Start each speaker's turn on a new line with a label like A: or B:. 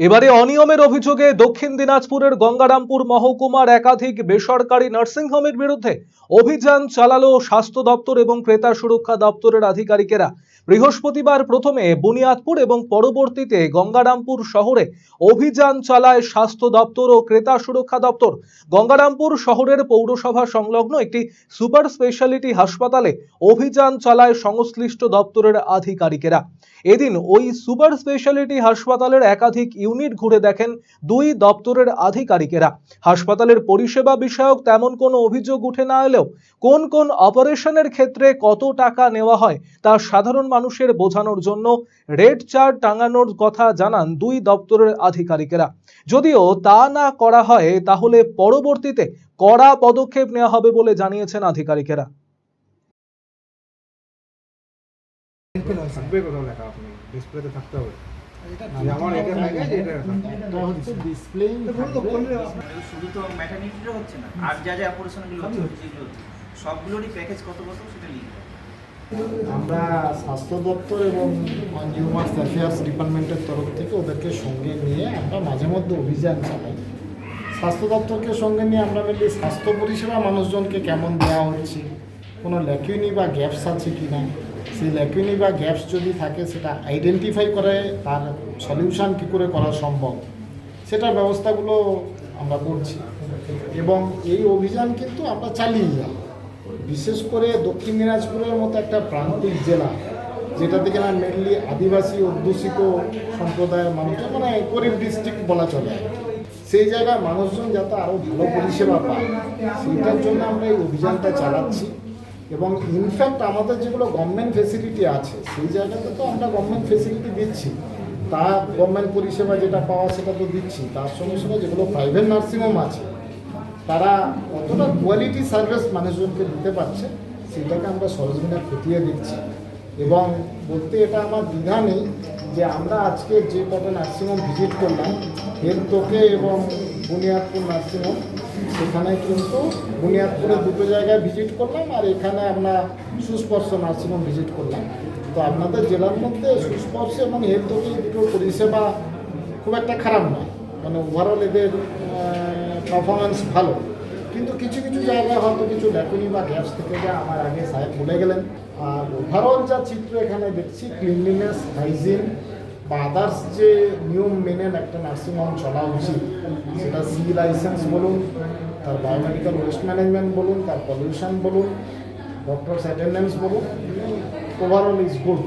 A: এবারে অনিয়মের অভিযোগে দক্ষিণ দিনাজপুরের গঙ্গারামপুর মহকুমার একাধিক বেসরকারি নার্সিংহোমের বিরুদ্ধে অভিযান চালালো স্বাস্থ্য দপ্তর এবং ক্রেতা সুরক্ষা দপ্তরের আধিকারিকেরা। বৃহস্পতিবার প্রথমে বুনিয়াদপুর এবং পরবর্তীতে গঙ্গারামপুর শহরে অভিযান চালায় স্বাস্থ্য দপ্তর ও ক্রেতা সুরক্ষা দপ্তর। গঙ্গারামপুর শহরের পৌরসভা সংলগ্ন একটি সুপার স্পেশালিটি হাসপাতালে অভিযান চালায় সংশ্লিষ্ট দপ্তরের আধিকারিকেরা। এদিন ওই সুপার স্পেশালিটি হাসপাতালের একাধিক ইউনিট ঘুরে দেখেন দুই দপ্তরের আধিকারিকেরা। হাসপাতালের পরিষেবা বিষয়ক তেমন কোনো অভিযোগ উঠে না এলেও কোন কোন অপারেশনের ক্ষেত্রে কত টাকা নেওয়া হয় তা সাধারণ মানুষের বোঝানোর জন্য রেড চার্ট টাঙানোর কথা জানান দুই দপ্তরের আধিকারিকেরা। যদিও তা না করা হয়, তাহলে পরবর্তীতে কড়া পদক্ষেপ নেওয়া হবে বলে জানিয়েছেন আধিকারিকেরা।
B: থাকবে কোথাও লেখা আপনি ডিসপ্লেতে থাকতে হবে আমার এটা থাকে যে এটা
C: হচ্ছে
D: না আর যা যা অপারেশনগুলো হচ্ছে সবগুলোরই প্যাকেজ কত কত সেটা
C: আমরা স্বাস্থ্য দপ্তর এবং হিউম্যান অ্যাফেয়ার্স ডিপার্টমেন্টের তরফ থেকে ওদেরকে সঙ্গে নিয়ে আমরা মাঝে মধ্যে অভিযান চালাই স্বাস্থ্য দপ্তরকে সঙ্গে নিয়ে আমরা মেনলি স্বাস্থ্য পরিষেবা মানুষজনকে কেমন দেওয়া হচ্ছে কোনো ল্যাকুইনি বা গ্যাপস আছে কি না সেই ল্যাকুইনি বা গ্যাপস যদি থাকে, সেটা আইডেন্টিফাই করে তার সলিউশন কী করে করা সম্ভব সেটার ব্যবস্থাগুলো আমরা করছি। এবং এই অভিযান কিন্তু আমরা চালিয়ে যাই বিশেষ করে দক্ষিণ দিনাজপুরের মতো একটা প্রান্তিক জেলা, যেটা থেকে না মেনলি আদিবাসী অধ্যুষিত সম্প্রদায়ের মানুষজন মানে গরিব ডিস্ট্রিক্ট বলা চলে। সেই জায়গায় মানুষজন যাতে আরও ভালো পরিষেবা পায়, সেইটার জন্য আমরা এই অভিযানটা চালাচ্ছি। এবং ইনফ্যাক্ট আমাদের যেগুলো গভর্নমেন্ট ফেসিলিটি আছে, সেই জায়গাতে তো আমরা গভর্নমেন্ট ফেসিলিটি দিচ্ছি। তা গভর্নমেন্ট পরিষেবা যেটা পাওয়া সেটা তো দিচ্ছি। তার সঙ্গে সঙ্গে যেগুলো প্রাইভেট নার্সিংহোম আছে, তারা কতটা কোয়ালিটি সার্ভিস মানুষজনকে দিতে পারছে, সেটাকে আমরা সরজমিনে খতিয়ে দিচ্ছি এবং বলতে এটা আমার দ্বিধা নেই যে আমরা আজকে যে কটা নার্সিংহোম ভিজিট করলাম হেলথোকে এবং বুনিয়াদপুর নার্সিংহোম, সেখানে কিন্তু বুনিয়াদপুরে দুটো জায়গায় ভিজিট করলাম আর এখানে আমরা সুস্পর্শ নার্সিংহোম ভিজিট করলাম। তো আপনাদের জেলার মধ্যে সুস্পর্শ এবং হেলথোকে দুটো পরিষেবা খুব একটা খারাপ নয়। মানে ওভারঅল এদের পারফরমেন্স ভালো। কিন্তু কিছু কিছু জায়গায় হয়তো কিছু ল্যাকুনি বা গ্যাপস থেকে যা আমার আগে সাহেব বলে গেলেন। আর ওভারঅল যা চিত্র এখানে দেখছি ক্লিনলিনেস হাইজিন বা আদার্স যে নিয়ম মেনে একটা নার্সিংহোম চলা উচিত, সেটা সি লাইসেন্স বলুন, তার বায়োমেডিক্যাল ওয়েস্ট ম্যানেজমেন্ট বলুন, তার পলিউশন বলুন ডক্টরস অ্যাটেন্ডেন্স বলুন ওভারঅল ইজ গুড